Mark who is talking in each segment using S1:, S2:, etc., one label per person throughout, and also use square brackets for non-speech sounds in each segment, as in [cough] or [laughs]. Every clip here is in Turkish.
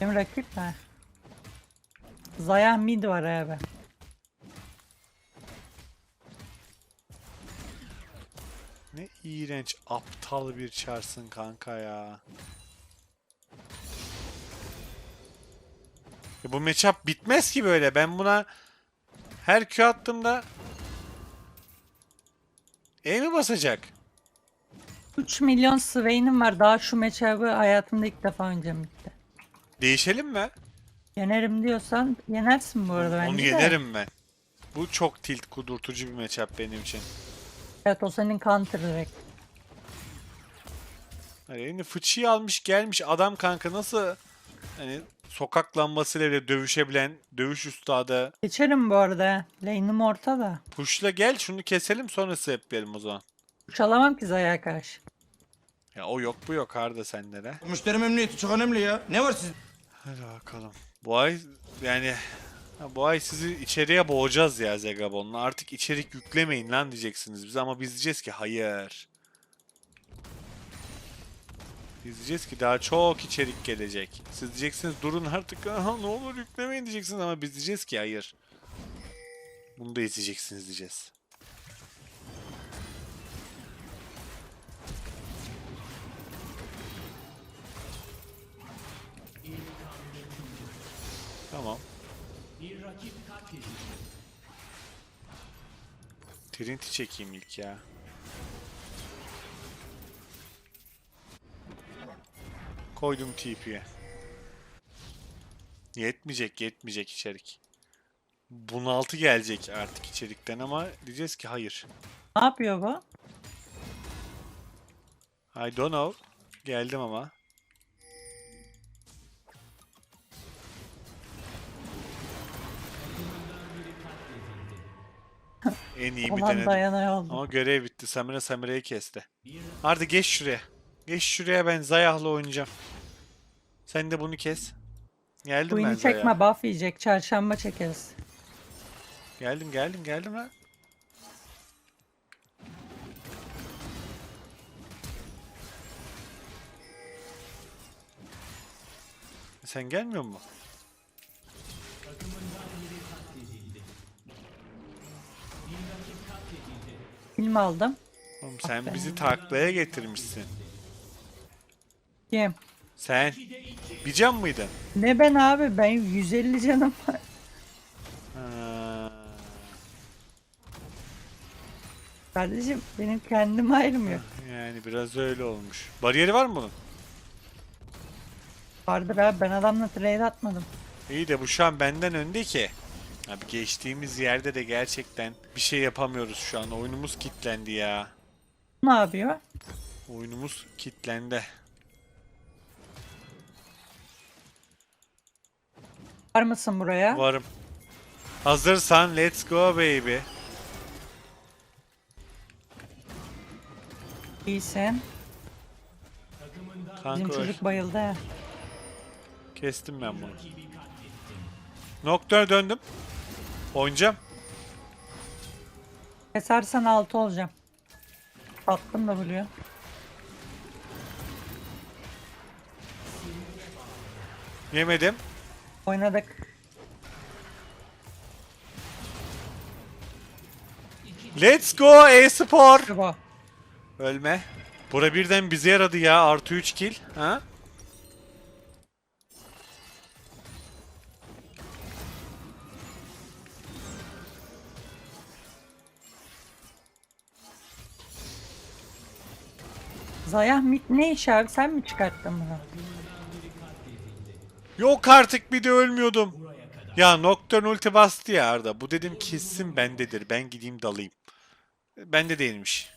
S1: Benim rakip mi? Zaya mid var abi.
S2: Ne iğrenç aptal bir çarsın kanka ya. Ya bu matchup bitmez ki böyle. Ben buna her Q attığımda E mi basacak?
S1: 3 milyon Swain'im var. Daha şu matchup'ı hayatımda ilk defa oynayacağım bitti.
S2: Değişelim mi?
S1: Yenerim diyorsan yenersin bu arada bence
S2: Onu
S1: de.
S2: yenerim ben. Bu çok tilt kudurtucu bir matchup benim için.
S1: Evet o senin counter direkt.
S2: Hani elini fıçıyı almış gelmiş adam kanka nasıl hani sokak lambasıyla bile dövüşebilen dövüş üstadı.
S1: Geçerim bu arada. Lane'im ortada.
S2: Pushla gel şunu keselim sonra yapalım o zaman.
S1: Çalamam ki Zaya'ya karşı.
S2: Ya o yok bu yok Arda sende de.
S3: Müşteri memnuniyeti çok önemli ya. Ne var siz?
S2: Hadi bakalım. Bu ay yani bu ay sizi içeriye boğacağız ya Zegabon'la. Artık içerik yüklemeyin lan diyeceksiniz bize ama biz diyeceğiz ki hayır. Biz diyeceğiz ki daha çok içerik gelecek. Siz diyeceksiniz durun artık [laughs] aha ne olur yüklemeyin diyeceksiniz ama biz diyeceğiz ki hayır. Bunu da izleyeceksiniz diyeceğiz. Tamam. Trinity çekeyim ilk ya. Koydum TP'ye. Yetmeyecek, yetmeyecek içerik. Bunaltı gelecek artık içerikten ama diyeceğiz ki hayır.
S1: Ne yapıyor bu?
S2: I don't know. Geldim ama. En iyi
S1: Olan
S2: denedim.
S1: dayanay oldu.
S2: Ama görev bitti. Samira Samira'yı kesti. Hadi geç şuraya. Geç şuraya ben Zayah'la oynayacağım. Sen de bunu kes. Geldim ben
S1: Queen'i
S2: Zayah'a.
S1: çekme buff yiyecek. Çarşamba çekeriz.
S2: Geldim geldim geldim lan. Sen gelmiyor mu?
S1: Film aldım.
S2: Oğlum sen bizi taklaya getirmişsin.
S1: Kim?
S2: Sen bir can mıydın?
S1: Ne ben abi? Ben 150 canım var.
S2: Ha.
S1: Kardeşim benim kendim ayrılmıyor.
S2: Yani biraz öyle olmuş. Bariyeri var mı bunun?
S1: Vardır abi ben adamla trade atmadım.
S2: İyi de bu şu an benden önde ki. Abi geçtiğimiz yerde de gerçekten bir şey yapamıyoruz şu an. Oyunumuz kilitlendi ya.
S1: Ne yapıyor?
S2: Oyunumuz kilitlendi.
S1: Var mısın buraya?
S2: Varım. Hazırsan let's go baby.
S1: İyisin.
S2: Kanka
S1: Bizim
S2: öl.
S1: çocuk bayıldı. ha.
S2: Kestim ben bunu. Nokta döndüm. Oynayacağım.
S1: Kesersen 6 olacağım. Attım da buluyor.
S2: Yemedim.
S1: Oynadık.
S2: Let's go e-spor. Ölme. Bura birden bize yaradı ya. Artı 3 kill. Ha?
S1: Zayah ne iş abi? Sen mi çıkarttın bunu?
S2: Yok artık bir de ölmüyordum. Ya Nocturne ulti bastı ya Arda. Bu dedim kesin bendedir. Ben gideyim dalayım. Bende değilmiş.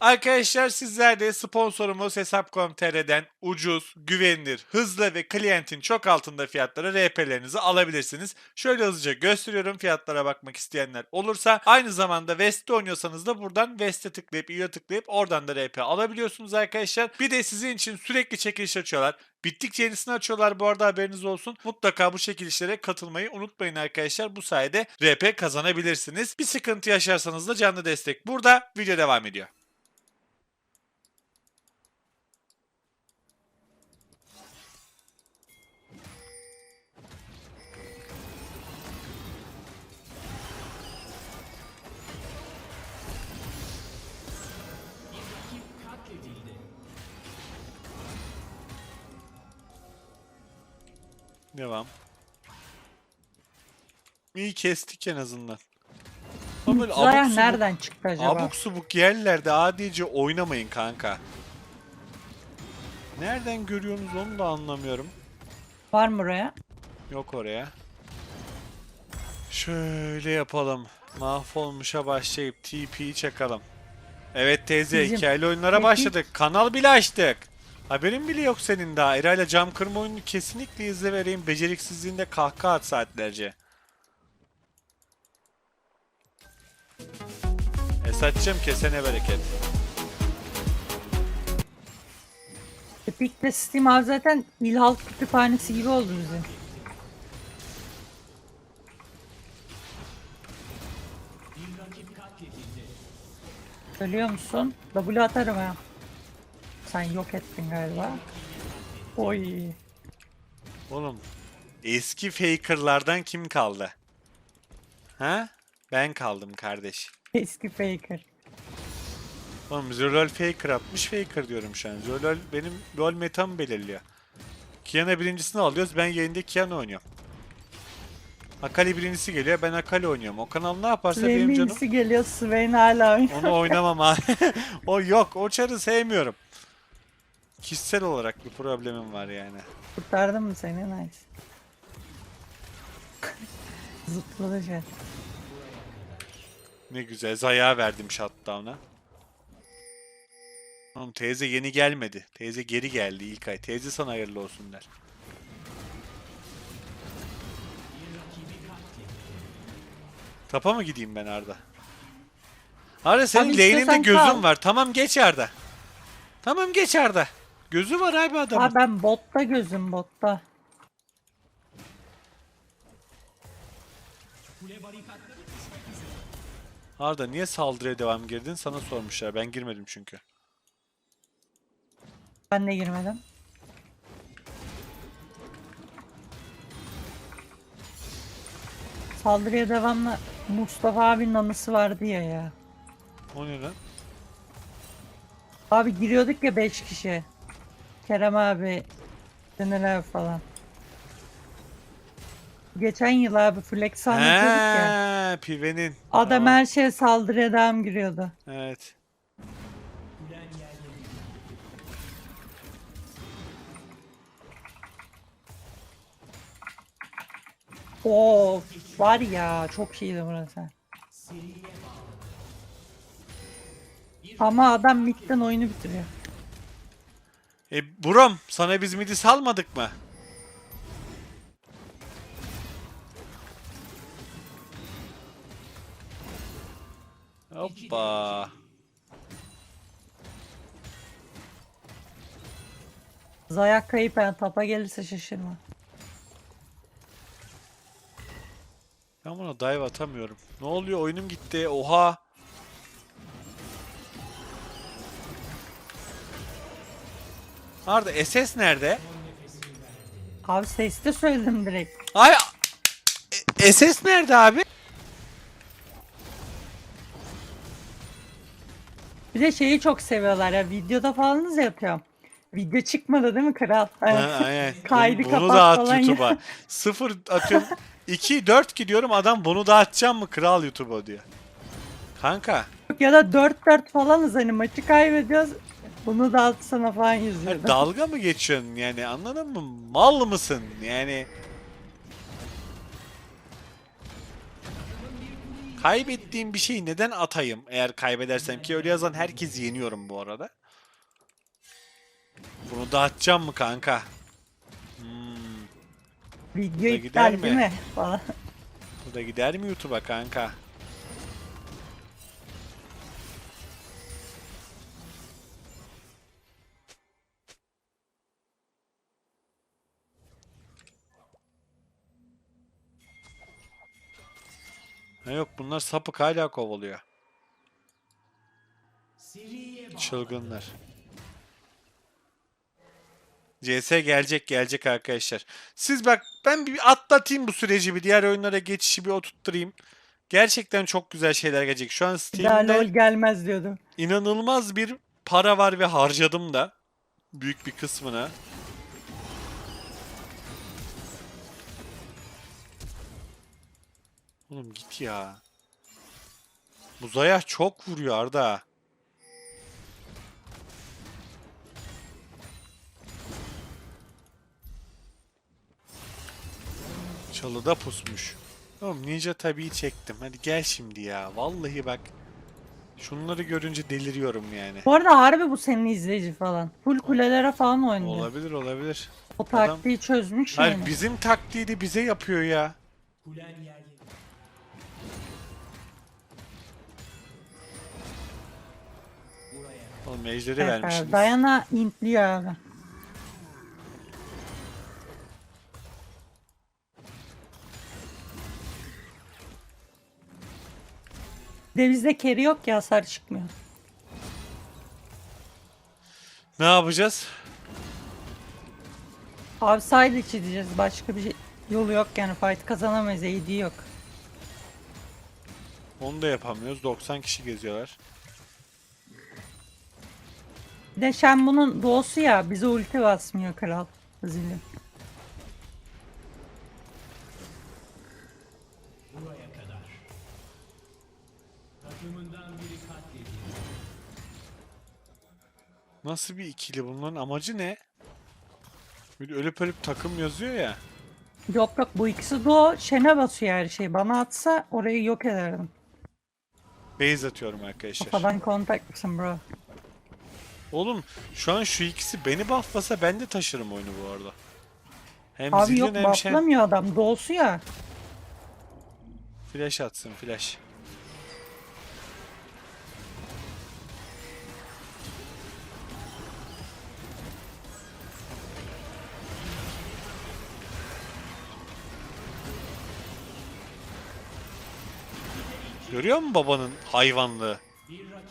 S2: Arkadaşlar sizler de sponsorumuz Hesap.com.tr'den ucuz, güvenilir, hızlı ve klientin çok altında fiyatlara RP'lerinizi alabilirsiniz. Şöyle hızlıca gösteriyorum fiyatlara bakmak isteyenler olursa. Aynı zamanda West'te oynuyorsanız da buradan West'e tıklayıp üye tıklayıp oradan da RP alabiliyorsunuz arkadaşlar. Bir de sizin için sürekli çekiliş açıyorlar. Bittikçe yenisini açıyorlar bu arada haberiniz olsun. Mutlaka bu çekilişlere katılmayı unutmayın arkadaşlar. Bu sayede RP kazanabilirsiniz. Bir sıkıntı yaşarsanız da canlı destek burada. Video devam ediyor. Devam. İyi kestik en azından. Ama böyle
S1: Zaya
S2: abuk subuk-
S1: nereden çıktı acaba?
S2: Abuk subuk yerlerde adice oynamayın kanka. Nereden görüyorsunuz onu da anlamıyorum.
S1: Var mı buraya?
S2: Yok oraya. Şöyle yapalım. Mahvolmuşa başlayıp TP'yi çakalım. Evet teyze
S1: Bizim
S2: hikayeli oyunlara başladık. Kanal bile açtık. Haberin bile yok senin daha. Eray'la cam kırma oyununu kesinlikle izle vereyim. Beceriksizliğinde kahkaha at saatlerce. Esat'cığım kesene bereket.
S1: Epic'le Steam abi zaten İlhal kütüphanesi gibi oldu bizim. Ölüyor musun? W atarım ha. Sen yok ettin galiba. Oy.
S2: Oğlum eski fakerlardan kim kaldı? Ha? Ben kaldım kardeş.
S1: Eski faker.
S2: Oğlum Zerol faker atmış faker diyorum şu an. Zerol benim rol metamı belirliyor. Kiana birincisini alıyoruz. Ben yayında Kiana oynuyorum. Akali birincisi geliyor. Ben Akali oynuyorum. O kanal ne yaparsa
S1: Swain
S2: benim canım.
S1: birisi geliyor. Swain hala oynuyor.
S2: Onu oynamam abi. [laughs] o yok. O çarı sevmiyorum. Kişisel olarak bir problemim var yani.
S1: Kurtardım mı seni? Nice. [laughs] Zıpladı şey.
S2: Ne güzel. Zaya verdim shutdown'a. Oğlum teyze yeni gelmedi. Teyze geri geldi ilk ay. Teyze sana hayırlı olsun der. Tapa mı gideyim ben Arda? Arda senin
S1: Abi
S2: lane'inde
S1: istiyorsan
S2: gözün
S1: kal.
S2: var. Tamam geç Arda. Tamam geç Arda. Gözü var abi adamın.
S1: Aa ben botta gözüm botta.
S2: Arda niye saldırıya devam girdin? Sana sormuşlar. Ben girmedim çünkü.
S1: Ben de girmedim. Saldırıya devamlı Mustafa abinin anısı vardı ya ya.
S2: O ne lan?
S1: Abi giriyorduk ya 5 kişi. Kerem abi, Caner abi falan. Geçen yıl abi flex anlatıyorduk ya.
S2: He, Pive'nin.
S1: Adam
S2: Tamam.
S1: her şeye saldırıya devam giriyordu.
S2: Evet.
S1: Oo var ya çok iyiydi burası. Ama adam midden oyunu bitiriyor.
S2: E Buram sana biz midi salmadık mı? Hoppa.
S1: Zayak kayıp yani tapa gelirse şaşırma.
S2: Ben buna dive atamıyorum. Ne oluyor? Oyunum gitti. Oha. Arda SS nerede?
S1: Abi sesli söyledim direkt.
S2: Ay e- SS nerede abi?
S1: Bir de şeyi çok seviyorlar ya videoda falan da yapıyorum. Video çıkmadı değil mi kral?
S2: Ha, aynen. [laughs]
S1: Kaydı
S2: bunu
S1: kapat
S2: da at
S1: falan.
S2: YouTube'a. [laughs] Sıfır atıyorum. 2 4 gidiyorum adam bunu da atacağım mı kral YouTube'a diyor. Kanka
S1: ya da 4-4 falanız hani maçı kaybediyoruz. Bunu da atsana falan yazıyordu.
S2: dalga mı geçiyorsun yani anladın mı? Mal mısın yani? Kaybettiğim bir şeyi neden atayım eğer kaybedersem ki öyle yazan herkesi yeniyorum bu arada. Bunu da atacağım mı kanka? Hmm,
S1: Video iptal
S2: gider
S1: değil
S2: mi?
S1: mi? Falan.
S2: bu da gider mi YouTube'a kanka? Ha yok bunlar sapık hala kovalıyor. Çılgınlar. CS gelecek gelecek arkadaşlar. Siz bak ben bir atlatayım bu süreci bir diğer oyunlara geçişi bir oturtturayım. Gerçekten çok güzel şeyler gelecek. Şu an
S1: daha LOL
S2: Steam'de
S1: gelmez diyordum.
S2: inanılmaz bir para var ve harcadım da büyük bir kısmına. Oğlum git ya. Bu Zaya çok vuruyor Arda. Çalıda pusmuş. Oğlum Ninja tabii çektim. Hadi gel şimdi ya. Vallahi bak. Şunları görünce deliriyorum yani.
S1: Bu arada harbi bu senin izleyici falan. Full kulelere falan oynuyor.
S2: Olabilir olabilir.
S1: O taktiği çözmüş
S2: Hayır
S1: yani.
S2: bizim taktiği de bize yapıyor ya. Oğlum ejderi
S1: Evet,
S2: vermişsiniz.
S1: Dayana intliyor abi. De bizde carry yok ya hasar çıkmıyor.
S2: Ne yapacağız?
S1: Abi side içi diyeceğiz. Başka bir şey, yolu yok yani. Fight kazanamayız. AD yok.
S2: Onu da yapamıyoruz. 90 kişi geziyorlar.
S1: Bir de Shen bunun doğusu ya. Bize ulti basmıyor kral. Zilli.
S2: Nasıl bir ikili bunların amacı ne? Bir ölüp ölüp takım yazıyor ya.
S1: Yok yok bu ikisi doğu. Shen'e basıyor her şey. Bana atsa orayı yok ederdim.
S2: Base atıyorum arkadaşlar.
S1: Kafadan kontak mısın bro?
S2: Oğlum şu an şu ikisi beni bufflasa ben de taşırım oyunu bu arada. Hem
S1: Abi yok
S2: hem
S1: bufflamıyor adam. Doğusu ya.
S2: Flash atsın flash. Görüyor musun babanın hayvanlığı?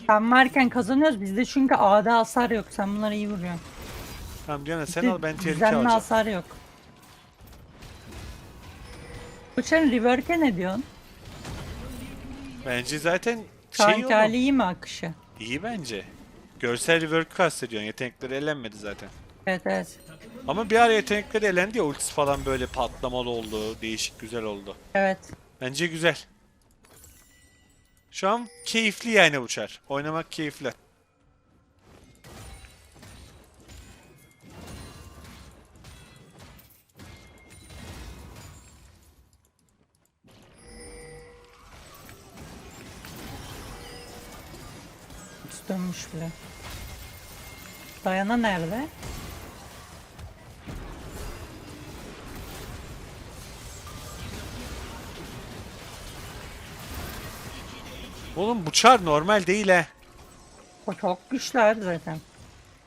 S1: Sen varken kazanıyoruz. Bizde çünkü A'da hasar yok. Sen bunları iyi vuruyorsun.
S2: Tamam Diana sen
S1: Bizde
S2: al ben tehlike
S1: düzenli
S2: alacağım.
S1: hasar yok. Uçan rework'e ne diyorsun?
S2: Bence zaten şey
S1: anki
S2: oğlum,
S1: hali iyi mi akışı?
S2: iyi bence. Görsel rework kastediyorsun. Yetenekleri elenmedi zaten.
S1: Evet evet.
S2: Ama bir ara yetenekleri elendi ya ultisi falan böyle patlamalı oldu. Değişik güzel oldu.
S1: Evet.
S2: Bence güzel. Şu an keyifli yani uçar. Oynamak keyifli.
S1: Dönmüş bile. Dayana nerede?
S2: Oğlum bu çar normal değil he.
S1: O çok güçlüydü zaten.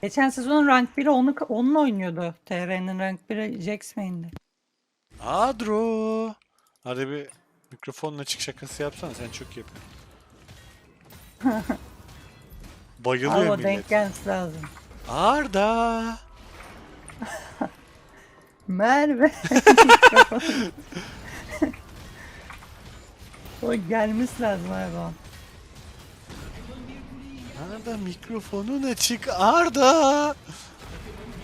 S1: Geçen sezon rank 1'i onu, onunla oynuyordu. TR'nin rank 1'i Jax main'di.
S2: Adro. Hadi bir mikrofonla açık şakası yapsana sen çok iyi yapıyorsun. [laughs] Bayılıyor
S1: Abi
S2: millet.
S1: denk gelmesi lazım.
S2: Arda. [laughs]
S1: Merve. [laughs] o gelmesi lazım abi.
S2: Arda mikrofonun açık Arda.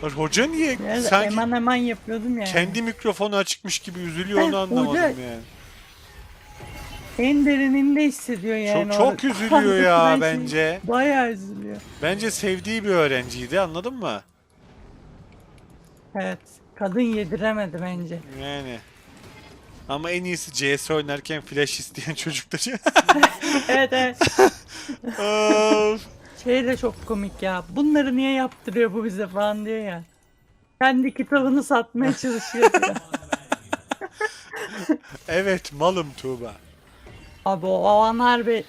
S2: Hoca niye
S1: Biraz
S2: sanki
S1: hemen hemen yapıyordum yani.
S2: kendi mikrofonu açıkmış gibi üzülüyor onu
S1: Heh,
S2: anlamadım
S1: hoca-
S2: yani.
S1: En derininde hissediyor yani.
S2: Çok, çok üzülüyor ya bence.
S1: Bayağı üzülüyor.
S2: Bence sevdiği bir öğrenciydi anladın mı?
S1: Evet. Kadın yediremedi bence.
S2: Yani. Ama en iyisi CS oynarken flash isteyen çocuklar. [laughs]
S1: evet evet. [laughs]
S2: Of.
S1: Şey de çok komik ya. Bunları niye yaptırıyor bu bize falan diyor ya. Kendi kitabını satmaya [laughs] çalışıyor
S2: evet malım Tuğba.
S1: Abi o, o an harbi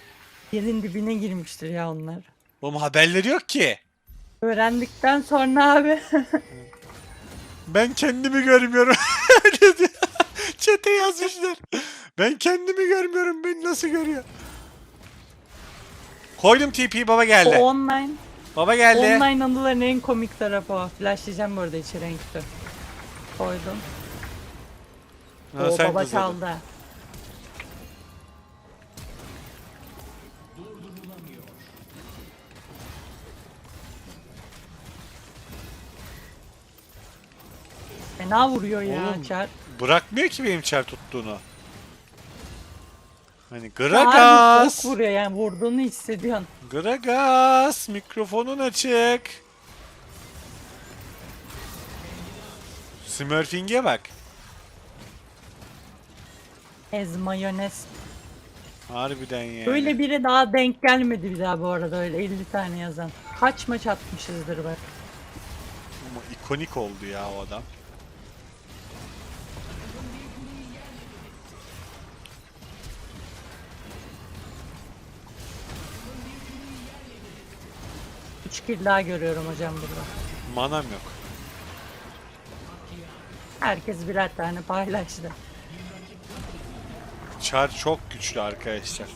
S1: yerin dibine girmiştir ya onlar.
S2: Oğlum haberleri yok ki.
S1: Öğrendikten sonra abi [laughs]
S2: Ben kendimi görmüyorum. [laughs] Çete yazmışlar. Ben kendimi görmüyorum. Beni nasıl görüyor? Koydum TP baba
S1: o
S2: geldi.
S1: online
S2: Baba geldi.
S1: online anıların en komik tarafı o. Flashlayacağım bu arada içeri renkli. Koydum.
S2: Ha,
S1: o
S2: sen
S1: baba
S2: kızladın.
S1: çaldı. Fena vuruyor ya
S2: Oğlum.
S1: Çar.
S2: Bırakmıyor ki benim çar tuttuğunu. Hani
S1: Harbi
S2: Gragas.
S1: çok vuruyor yani vurduğunu hissediyorsun.
S2: Gragas mikrofonun açık. Smurfing'e bak.
S1: Ez mayonez.
S2: Harbiden yani.
S1: Böyle biri daha denk gelmedi bir daha bu arada öyle 50 tane yazan. Kaç maç atmışızdır be.
S2: Ama ikonik oldu ya o adam.
S1: Üç kill daha görüyorum hocam burada.
S2: Manam yok.
S1: Herkes birer tane paylaştı.
S2: Char çok güçlü arkadaşlar.